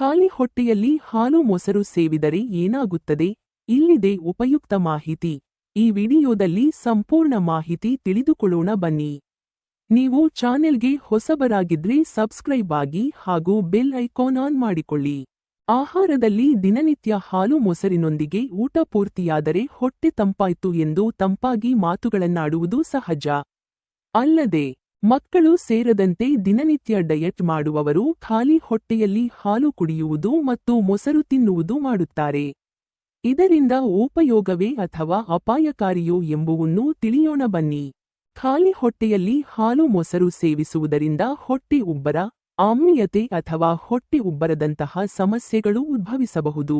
ಖಾಲಿ ಹೊಟ್ಟೆಯಲ್ಲಿ ಹಾಲು ಮೊಸರು ಸೇವಿದರೆ ಏನಾಗುತ್ತದೆ? ಇಲ್ಲಿದೆ ಉಪಯುಕ್ತ ಮಾಹಿತಿ. ಈ ವಿಡಿಯೋದಲ್ಲಿ ಸಂಪೂರ್ಣ ಮಾಹಿತಿ ತಿಳಿದುಕೊಳ್ಳೋಣ ಬನ್ನಿ. ನೀವು ಚಾನೆಲ್ಗೆ ಹೊಸಬರಾಗಿದ್ರೆ ಸಬ್ಸ್ಕ್ರೈಬ್ ಆಗಿ ಹಾಗೂ ಬೆಲ್ ಐಕಾನ್ ಆನ್ ಮಾಡಿಕೊಳ್ಳಿ. ಆಹಾರದಲ್ಲಿ ದಿನನಿತ್ಯ ಹಾಲು ಮೊಸರಿನೊಂದಿಗೆ ಊಟ ಪೂರ್ತಿಯಾದರೆ ಹೊಟ್ಟೆ ತಂಪಾಯ್ತು ಎಂದು ತಂಪಾಗಿ ಮಾತುಗಳನ್ನಾಡುವುದು ಸಹಜ. ಅಲ್ಲದೆ ಮಕ್ಕಳು ಸೇರದಂತೆ ದಿನನಿತ್ಯ ಡಯಟ್ ಮಾಡುವವರು ಖಾಲಿ ಹೊಟ್ಟೆಯಲ್ಲಿ ಹಾಲು ಕುಡಿಯುವುದು ಮತ್ತು ಮೊಸರು ತಿನ್ನುವುದು ಮಾಡುತ್ತಾರೆ. ಇದರಿಂದ ಉಪಯೋಗವೇ ಅಥವಾ ಅಪಾಯಕಾರಿಯೋ ಎಂಬುವನ್ನು ತಿಳಿಯೋಣ ಬನ್ನಿ. ಖಾಲಿ ಹೊಟ್ಟೆಯಲ್ಲಿ ಹಾಲು ಮೊಸರು ಸೇವಿಸುವುದರಿಂದ ಹೊಟ್ಟೆ ಉಬ್ಬರ, ಆಮ್ಲೀಯತೆ ಅಥವಾ ಹೊಟ್ಟೆ ಉಬ್ಬರದಂತಹ ಸಮಸ್ಯೆಗಳು ಉದ್ಭವಿಸಬಹುದು.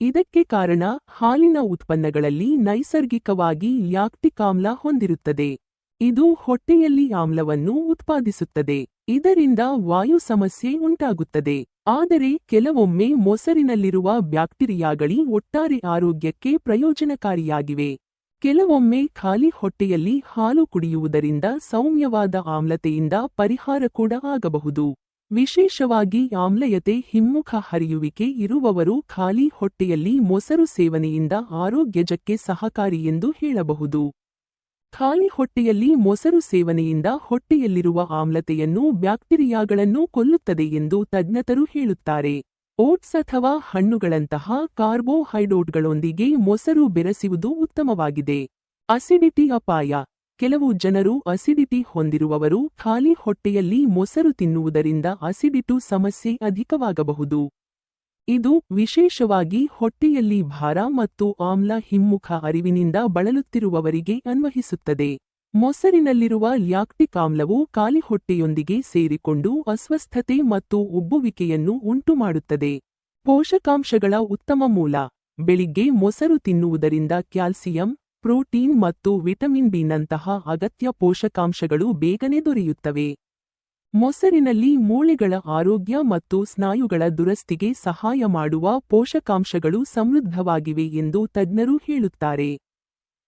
ಇದಕ್ಕೆ ಕಾರಣ ಹಾಲಿನ ಉತ್ಪನ್ನಗಳಲ್ಲಿ ನೈಸರ್ಗಿಕವಾಗಿ ಲ್ಯಾಕ್ಟಿಕ್ ಆಮ್ಲ ಹೊಂದಿರುತ್ತದೆ. ಇದು ಹೊಟ್ಟೆಯಲ್ಲಿ ಆಮ್ಲವನ್ನು ಉತ್ಪಾದಿಸುತ್ತದೆ. ಇದರಿಂದ ವಾಯು ಸಮಸ್ಯೆ ಉಂಟಾಗುತ್ತದೆ. ಆದರೆ ಕೆಲವೊಮ್ಮೆ ಮೊಸರಿನಲ್ಲಿರುವ ಬ್ಯಾಕ್ಟೀರಿಯಾಗಳಿ ಒಟ್ಟಾರೆ ಆರೋಗ್ಯಕ್ಕೆ ಪ್ರಯೋಜನಕಾರಿಯಾಗಿವೆ. ಕೆಲವೊಮ್ಮೆ ಖಾಲಿ ಹೊಟ್ಟೆಯಲ್ಲಿ ಹಾಲು ಕುಡಿಯುವುದರಿಂದ ಸೌಮ್ಯವಾದ ಆಮ್ಲತೆಯಿಂದ ಪರಿಹಾರ ಕೂಡ ಆಗಬಹುದು. ವಿಶೇಷವಾಗಿ ಆಮ್ಲಯತೆ ಹಿಮ್ಮುಖ ಹರಿಯುವಿಕೆ ಇರುವವರು ಖಾಲಿ ಹೊಟ್ಟೆಯಲ್ಲಿ ಮೊಸರು ಸೇವನೆಯಿಂದ ಆರೋಗ್ಯಜಕ್ಕೆ ಸಹಕಾರಿ ಎಂದು ಹೇಳಬಹುದು. ಖಾಲಿ ಹೊಟ್ಟೆಯಲ್ಲಿ ಮೊಸರು ಸೇವನೆಯಿಂದ ಹೊಟ್ಟೆಯಲ್ಲಿರುವ ಆಮ್ಲತೆಯನ್ನು ಬ್ಯಾಕ್ಟೀರಿಯಾಗಳನ್ನು ಕೊಲ್ಲುತ್ತದೆ ಎಂದು ತಜ್ಞತರು ಹೇಳುತ್ತಾರೆ. ಓಟ್ಸ್ ಅಥವಾ ಹಣ್ಣುಗಳಂತಹ ಕಾರ್ಬೋಹೈಡ್ರೋಟ್ಗಳೊಂದಿಗೆ ಮೊಸರು ಬೆರೆಸುವುದು ಉತ್ತಮವಾಗಿದೆ. ಅಸಿಡಿಟಿ ಅಪಾಯ. ಕೆಲವು ಜನರು ಅಸಿಡಿಟಿ ಹೊಂದಿರುವವರು ಖಾಲಿ ಹೊಟ್ಟೆಯಲ್ಲಿ ಮೊಸರು ತಿನ್ನುವುದರಿಂದ ಅಸಿಡಿಟು ಸಮಸ್ಯೆ ಅಧಿಕವಾಗಬಹುದು. ಇದು ವಿಶೇಷವಾಗಿ ಹೊಟ್ಟೆಯಲ್ಲಿ ಭಾರ ಮತ್ತು ಆಮ್ಲ ಹಿಮ್ಮುಖ ಅರಿವಿನಿಂದ ಬಳಲುತ್ತಿರುವವರಿಗೆ ಅನ್ವಹಿಸುತ್ತದೆ. ಮೊಸರಿನಲ್ಲಿರುವ ಲ್ಯಾಕ್ಟಿಕ್ ಆಮ್ಲವು ಖಾಲಿ ಹೊಟ್ಟೆಯೊಂದಿಗೆ ಸೇರಿಕೊಂಡು ಅಸ್ವಸ್ಥತೆ ಮತ್ತು ಉಬ್ಬುವಿಕೆಯನ್ನು ಉಂಟುಮಾಡುತ್ತದೆ. ಪೋಷಕಾಂಶಗಳ ಉತ್ತಮ ಮೂಲ. ಬೆಳಿಗ್ಗೆ ಮೊಸರು ತಿನ್ನುವುದರಿಂದ ಕ್ಯಾಲ್ಸಿಯಂ, ಪ್ರೋಟೀನ್ ಮತ್ತು ವಿಟಮಿನ್ ಬಿನಂತಹ ಅಗತ್ಯ ಪೋಷಕಾಂಶಗಳು ಬೇಗನೆ ದೊರೆಯುತ್ತವೆ. ಮೊಸರಿನಲ್ಲಿ ಮೂಳೆಗಳ ಆರೋಗ್ಯ ಮತ್ತು ಸ್ನಾಯುಗಳ ದುರಸ್ತಿಗೆ ಸಹಾಯ ಮಾಡುವ ಪೋಷಕಾಂಶಗಳು ಸಮೃದ್ಧವಾಗಿವೆ ಎಂದು ತಜ್ಞರು ಹೇಳುತ್ತಾರೆ.